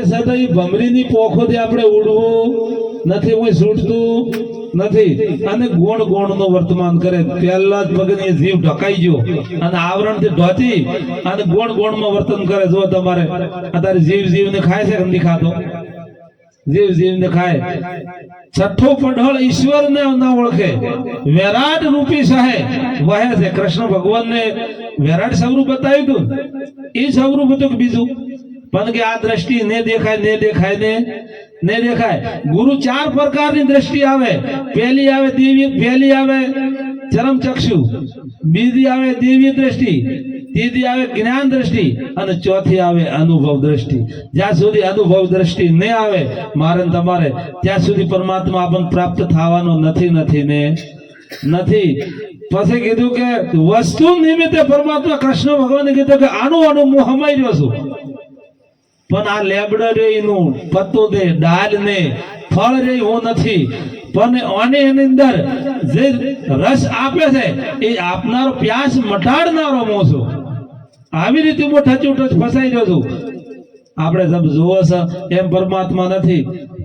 છતાં એ ભમરીની પોખોથી આપણે ઉડવું નથી કોઈ છૂટતું નથી. અને ગુણ ગુણનું વર્તમાન કરે. પહેલા જ પગની જીવ ઢકાઈ ગયો અને આવરણથી ઢોચી અને ગુણ ગુણમાં વર્તન કરે. જો તમારે, અત્યારે જીવ જીવને ખાય છે નથી ખાતો? જીવ જીવને ખાય. છઠ્ઠો પઢળ ઈશ્વરને ના ઓળખે. વિરાટ રૂપી સહે. વહે છે. કૃષ્ણ ભગવાનને વિરાટ સ્વરૂપ બતાવ્યું હતું. એ સ્વરૂપ હતું કે બીજું? પણ કે આ દ્રષ્ટિ ને દેખાય ને દેખાય, ને ને દેખાય. ગુરુ ચાર પ્રકારની દ્રષ્ટિ આવે. પહેલી આવે દિવ્ય પહેલી આવે ચરમ ચક્ષુ. બીજી આવે દિવ્ય દ્રષ્ટિ. ત્રીજી આવે જ્ઞાન દ્રષ્ટિ. અને ચોથી આવે અનુભવ દ્રષ્ટિ. જ્યાં સુધી અનુભવ દ્રષ્ટિ ન આવે, મારે તમારે, ત્યાં સુધી પરમાત્મા આપણને પ્રાપ્ત થવાનો નથી નથી ને, નથી. પછી કીધું કે વસ્તુ નિમિત્તે પરમાત્મા કૃષ્ણ ભગવાને કીધું કે આનું આનું હું હમાઈ રહ્યો છું. પણ આ લેબડો રે એનું પત્તો દે, ડાલ ને ફળ રે હું નથી. પણ આની એની અંદર જે રસ આપે છે, એ આપનારો પ્યાસ મટાડનારો હું છું. આવી રીતે હું ઠચું ટચ ફસાઈ રહ્યો છું. આપણે સબ જોવો છે, એમ પરમાત્મા નથી.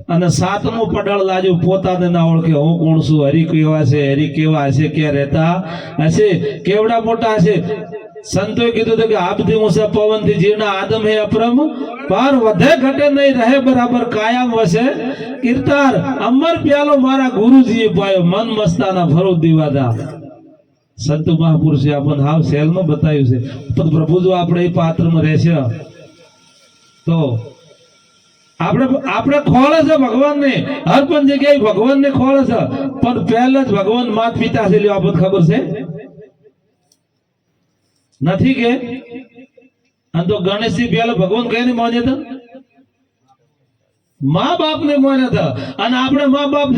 અને સાતમું પડળ લાજુ પોતાને ના ઓળખે. હું કોણ છું? હરી કેવા છે? હરી કેવા હશે ક્યાં રહેતા હશે? કેવડા મોટા હશે? સંતોએ કીધું કે આપથી મુસા પવનથી જીર્ણ આદમ હે અપરમ, પાર વધે ઘટે નહીં રહે બરાબર કાયમ વસે. કીર્તાર, અમર પ્યાલો મારા ગુરુજીએ પાયો, મન મસ્તાના ભરો દીવાદા. સંત મહાપુરુષે આપણને હાવ સેલમાં બતાવ્યું છે. પણ પ્રભુ જો આપણે એ પાત્રમાં રહેશે, તો આપણે આપણે ખોળે છે ભગવાનને. હર પણ જગ્યાએ ભગવાનને ખોળે છે. પણ પહેલા જ ભગવાન માત પિતા છે, લ્યો આપણને ખબર છે? નથી કે? અને તો ગણેશજી પેલો ભગવાન કઈ માન્યા હતા? મા બાપ ને માન્યા અને આપણે મા બાપ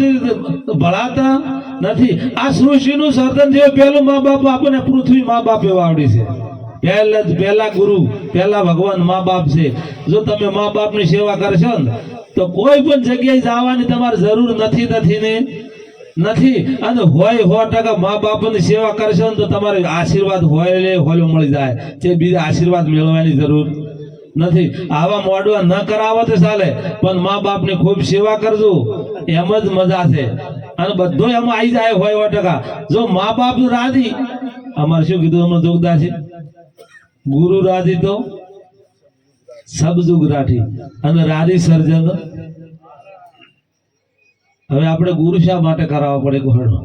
ભળાતા નથી. આ સૃષ્ટિનું સર્જન જે પેલું મા બાપ આપણને પૃથ્વી મા બાપ એવા આવડી છે. પહેલા જ પહેલા ગુરુ, પહેલા ભગવાન મા બાપ છે. જો તમે મા બાપની સેવા કરશો ને, તો કોઈ પણ જગ્યાએ જવાની તમારે જરૂર નથી નથી ને. નથી. અને હોય, સો ટકા મા બાપની સેવા કરશો ને તો તમારે આશીર્વાદ હોય લે હોય મળી જાય. તે બીજા આશીર્વાદ મેળવવાની જરૂર નથી. આવા મોડવા ન કરાવો તો ચાલે, પણ મા બાપની ખૂબ સેવા કરજો. એમ જ મજા છે. અને બધું એમાં આવી જાય હોય સો ટકા. જો મા બાપ રાધી અમારે શું કીધું અમને જોગદાર છે ગુરુ રાધી તો સબ જુગ રાઠી. અને રાધી સર્જન હવે આપણે ગુરુ શા માટે કરાવવા પડે ગોહડો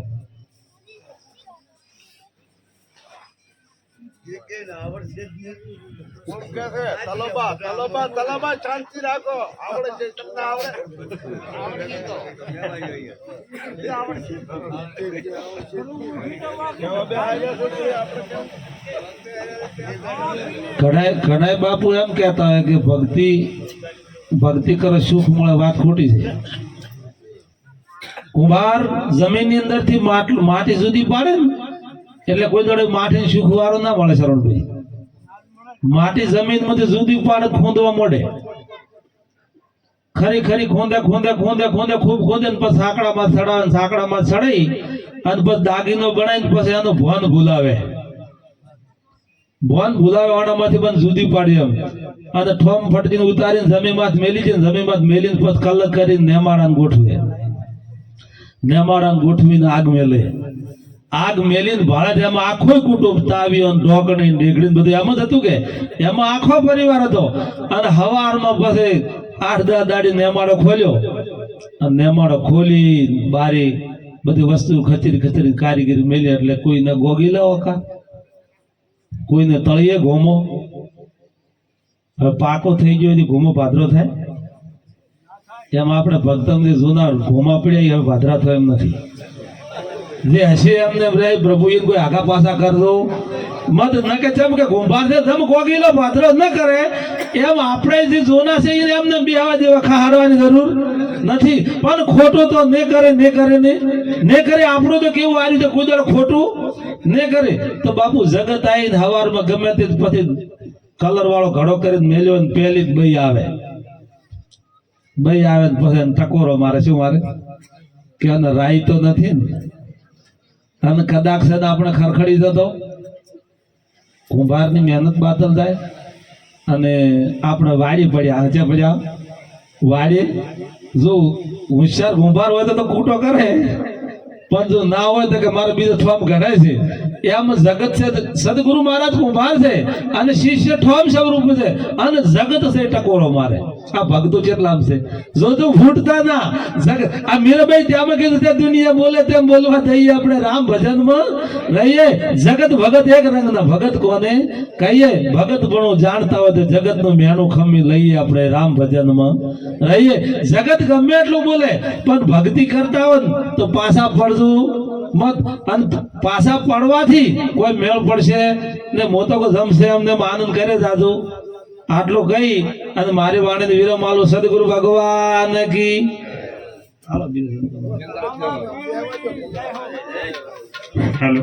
કોણ કે છે તલોબા તલોબા તલોબા શાંતિ રાખો આવડે છે તમને આવડે આવડે છે તો. એ આવડે છે. કેવા બે હાલ્યા છે તે આપણે કેમ? ઘણા ઘણા બાપુ એમ કહેતા હોય કે ભક્તિ ભક્તિ કરે સુખ મળે વાત ખોટી છે કુંભાર જમીનની અંદરથી માટી સુધી પાડે ને, એટલે કોઈ દડે માટી સુખવારો ના મળે શરણભાઈ. માટી જમીનમાંથી જુદી પાડે ખૂંદવા મળે ખરી ખરી ખોંદે ખોંદે ખોંદે ખોંદે, ખૂબ ખોંદે ને પછી સાંકડામાં ચડાવે ને સાંકડામાં ચડાઈ અને પછી દાગીનો બનાવીને પછી એનું ભન ભૂલાવે. ભોન ભૂલાવાનામાંથી પણ જુદી પાડી એમ. અને ઠોમ ફટકીને ઉતારીને જમીનમાં મેલી છે જમીનમાં મેલીને પછી કલર કરીને નેમાડાને ગોઠવે. નેમાડાને ગોઠવીને આગ મેલે. આગ મેલીને ભાડે એમાં આખો કુટુંબ તાવ્યો અને ઢોકણી ઢીકડીને બધું એમ જ હતું કે? એમાં આખો પરિવાર હતો. અને હવારમાં પછી આઠ દસ દાડી નેમાડો ખોલ્યો. અને નેમાડો ખોલી બારી બધી વસ્તુ ખચરી ખચરી કારીગરી મેલી એટલે કોઈને ગોગી લેવો કા? કોઈને તળીએ ઘોમો? હવે પાકો થઈ ગયો એની ઘૂમો ભાદરો થાય. એમ આપણે ભક્તમથી જૂના ભૂમા પડ્યા હવે ભાદરા થયો એમ નથી. જે હશે એમને રે પ્રભુ એને કોઈ આગા પાછા કરજો. મત ન કે જેમ કે છે, જેમ ગોગીલો ભાદરો ન કરે, એમ આપણે જે જોના છે, એને એમને બિહાવા દેવા ખાડવાની જરૂર નથી. પણ ખોટું તો ને કરે ને કરે ને ને કરે. આપણું તો કેવું આ રીતે કુદર ખોટું ને કરે. તો બાપુ જગત આવીને હવારમાં ગમે તે પછી કલર વાળો ઘડો કરીને મેલ્યો ને પહેલી જ બઈ આવે. બઈ આવે પછી ટકોરો મારે. શું મારે? કે અને રાઈ તો નથી ને? અને કદાચ છે આપણે ખરખડી જતો, કુંભારની મહેનત બાતલ થાય અને આપણે વાડી પડ્યા હાચે પડ્યા. વાડી, જો હોશિયાર કુંભાર હોય તો કૂટો કરે. પણ જો ના હોય તો કે મારે બીજો ઠોમ કઢાય છે. એમ જગત છે, સદગુરુ મહારાજ કુંભાર છે અને શિષ્ય ઠોમ સ્વરૂપ છે અને જગત છે ટકોરો મારે. આ ભક્તો કેટલા છે? જો જો ફૂટતા ના. જગત આ મીરાબાઈ ત્યાં કીધું તે દુનિયા બોલે તેમ બોલવા દઈએ આપણે રામ ભજનમાં. રહીએ. જગત ભગત એક રંગના. ભગત કોને? કહીએ. ભગત પણ જાણતા હોય તો જગતનું મેણું ખમી લઈએ આપણે રામ ભજનમાં. રહીએ. જગત ગમે એટલું બોલે, પણ ભક્તિ કરતા હોય તો પાછા પડશું મત. અને પાછા પડવાથી કોઈ મેળ પડશે ને મોતકો જમશે અમને આનંદ કરે જાજુ આટલું કહી અને મારી વાણીને વિરમ આલો સદગુરુ ભગવાન કી. હાલો.